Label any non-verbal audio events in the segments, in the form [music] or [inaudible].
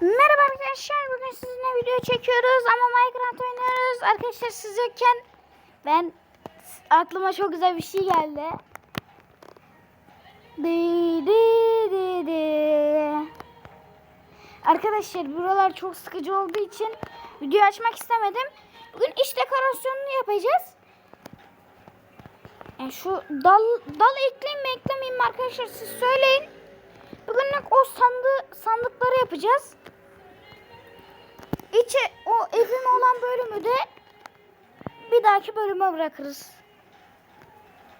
Merhaba arkadaşlar. Bugün sizinle video çekiyoruz ama Minecraft oynuyoruz. Arkadaşlar siz yokken ben aklıma çok güzel bir şey geldi. Di di di di. Arkadaşlar buralar çok sıkıcı olduğu için video açmak istemedim. Bugün iç dekorasyonunu yapacağız. Yani şu dal dal ekleyeyim mi eklemeyeyim mi arkadaşlar siz söyleyin. Bugünlük o sandı, sandıkları yapacağız. İçi o evim olan bölümü de bir dahaki bölüme bırakırız.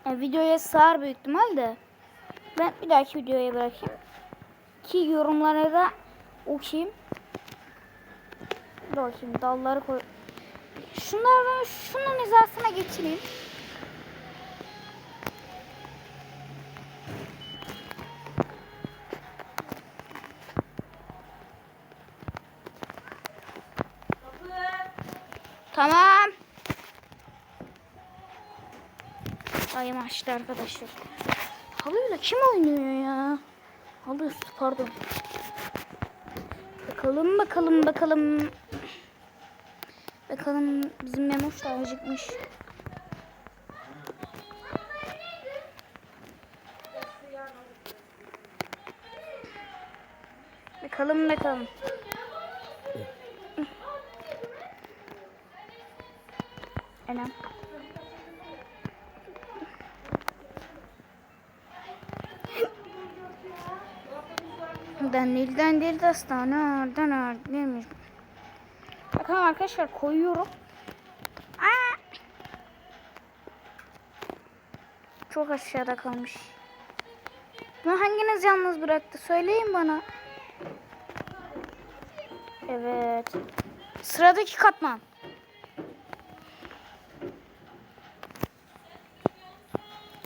Yani videoya sığar büyük ihtimal Ben bir dahaki videoya bırakayım. Ki yorumlara da okuyayım. Dur bakayım dalları koy. Şunları ben şunun hizasına geçireyim. Tamam. Dayım açtı arkadaşlar. Halıyla kim oynuyor ya? Halı pardon. Bakalım bakalım bakalım. Bakalım bizim Memoş da acıkmış. Bakalım bakalım. Anam. Denilden değil dastana oradan demiş. Bakalım arkadaşlar koyuyorum. Aa! Çok aşağıda kalmış. Bunu hanginiz yalnız bıraktı? Söyleyin bana. Evet. Sıradaki katman.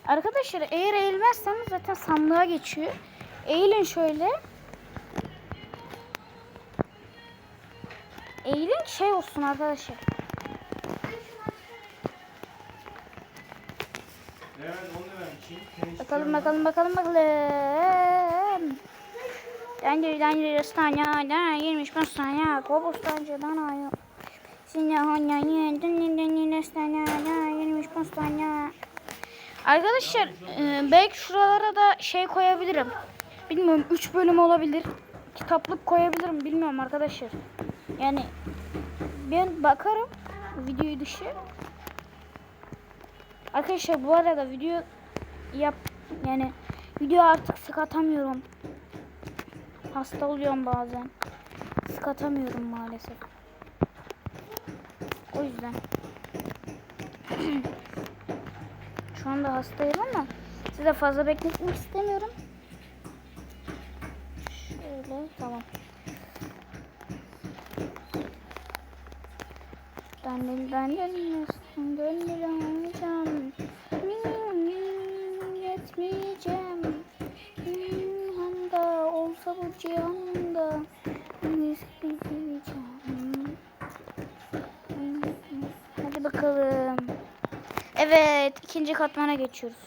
Arkadaşlar eğer eğilmezseniz zaten sandığa geçiyor. Eğilin şöyle. Eğilin şey olsun arkadaşlar. Bakalım bakalım bakalım bakalım. Dendiri dendiri stanya dana girmiş bastanya kobustancıdan ayı. Sinya hanya yen dendiri dendiri stanya dana girmiş bastanya. Arkadaşlar e, belki şuralara da şey koyabilirim. Bilmiyorum 3 bölüm olabilir. Kitaplık koyabilirim bilmiyorum arkadaşlar. Yani ben bakarım videoyu dışı. Arkadaşlar bu arada video yap yani video artık sık atamıyorum. Hasta oluyorum bazen. Sık atamıyorum maalesef. O yüzden. Şu anda hastayım ama size fazla bekletmek istemiyorum. Şöyle tamam. Dandil dandil dandil alacağım. Yetmeyeceğim. Handa bu cihanda. Hadi bakalım. Evet, ikinci katmana geçiyoruz.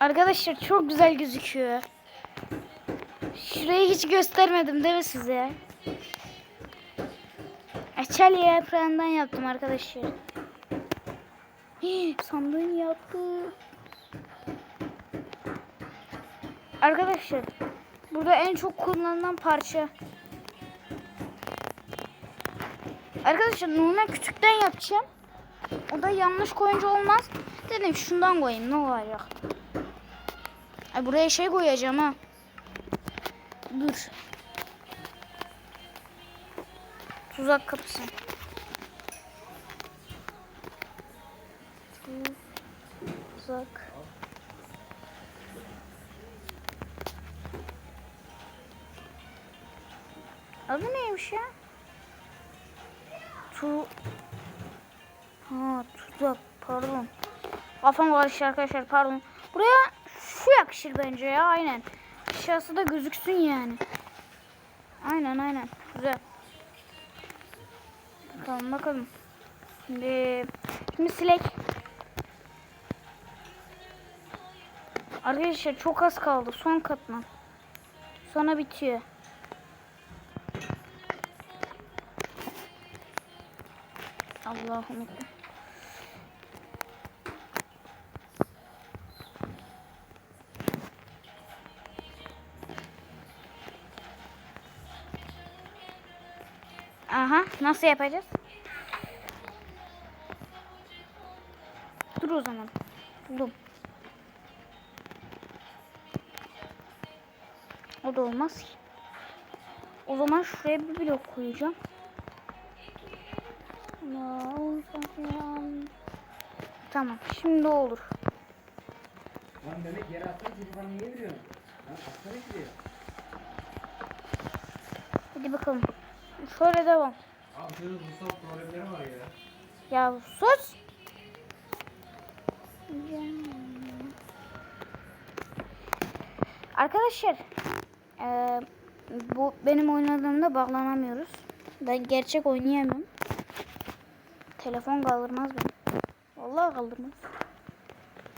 Arkadaşlar çok güzel gözüküyor. Şurayı hiç göstermedim değil mi size? Açalya yaprağından yaptım arkadaşlar. Sandığın yaptı. Arkadaşlar burada en çok kullanılan parça. Arkadaşlar normal küçükten yapacağım. O da yanlış koyunca olmaz. Dedim şundan koyayım ne olacak. Ay buraya şey koyacağım ha. Dur. Tuzak kapısı. Tuzak. Adı neymiş ya? Tu... Ha tuzak pardon. Kafam karıştı arkadaşlar pardon. Buraya şu yakışır bence ya aynen. Aşağısı da gözüksün yani. Aynen aynen. Güzel. Bakalım bakalım. Şimdi, şimdi silek. Arkadaşlar çok az kaldı. Son katman. Sonra bitiyor. Allah'ım. Aha nasıl yapacağız? Dur o zaman. Buldum. O da olmaz ki. O zaman şuraya bir blok koyacağım. Tamam şimdi olur. Lan demek yere attın çocuk bana niye veriyorsun? Lan atsana şuraya. Hadi bakalım. Şöyle devam. Abi şunun ruhsal problemleri var ya. Ya sus. Arkadaşlar eee, bu benim oynadığımda bağlanamıyoruz. Ben gerçek oynayamıyorum. Telefon kaldırmaz beni. Vallahi kaldırmaz.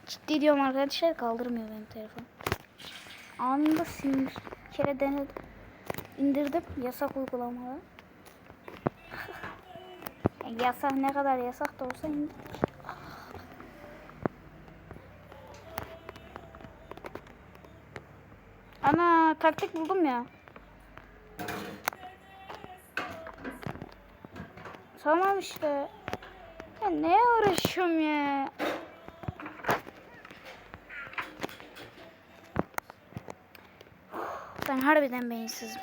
Ciddi diyorum arkadaşlar kaldırmıyor benim telefon. Anında sinir. Bir kere denedim. İndirdim yasak uygulamaları. [laughs] Yani yasak ne kadar yasak da olsa indir. Ana taktik buldum ya. Tamam işte. Ya neye uğraşıyorum ya? Ben harbiden beyinsizim.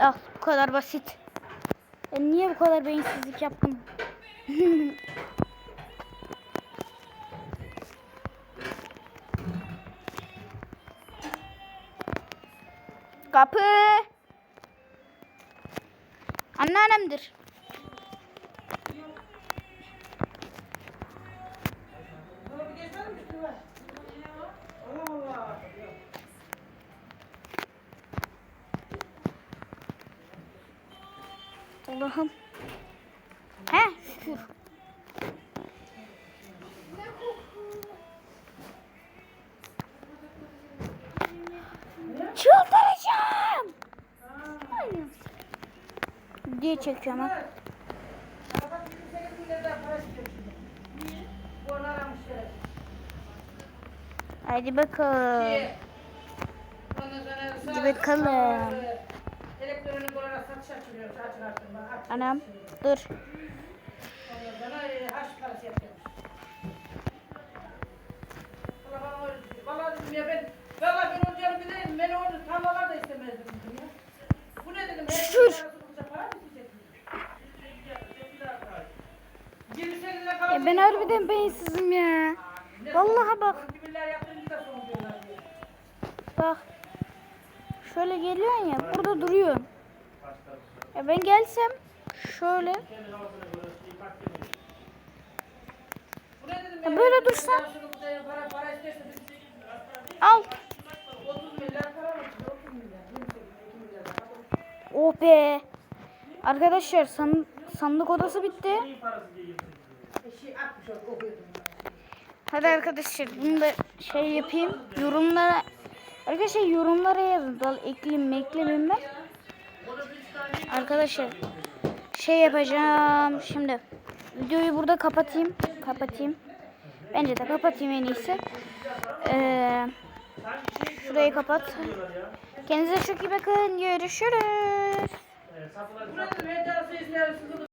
Ah bu kadar basit. Ben niye bu kadar beyinsizlik yaptım? [laughs] Kapı. Anneannemdir. Allah'ım. He şükür. Çıldıracağım. Aynen. Diye çekiyorum ha. Hadi bakalım. Hadi bakalım. Anam dur. Valla ben, valla ben dedim ya. Şur. Ya ben harbiden beyinsizim ya. Vallahi bak. Bak. Şöyle geliyorsun ya burada duruyorsun. Ya ben gelsem şöyle. Ya böyle dedim, Al. 30 milyar para var içinde, 30 milyar, 28, 2 milyar. Oh be. Arkadaşlar san- sandık odası bitti. Hadi arkadaşlar bunu da şey yapayım. Yorumlara Arkadaşlar yorumlara yazın. Dal ekleyeyim mi eklemeyeyim mi? Arkadaşlar şey yapacağım şimdi. Videoyu burada kapatayım. Kapatayım. Bence de kapatayım en iyisi. Ee, şurayı kapat. Kendinize çok iyi bakın. Görüşürüz.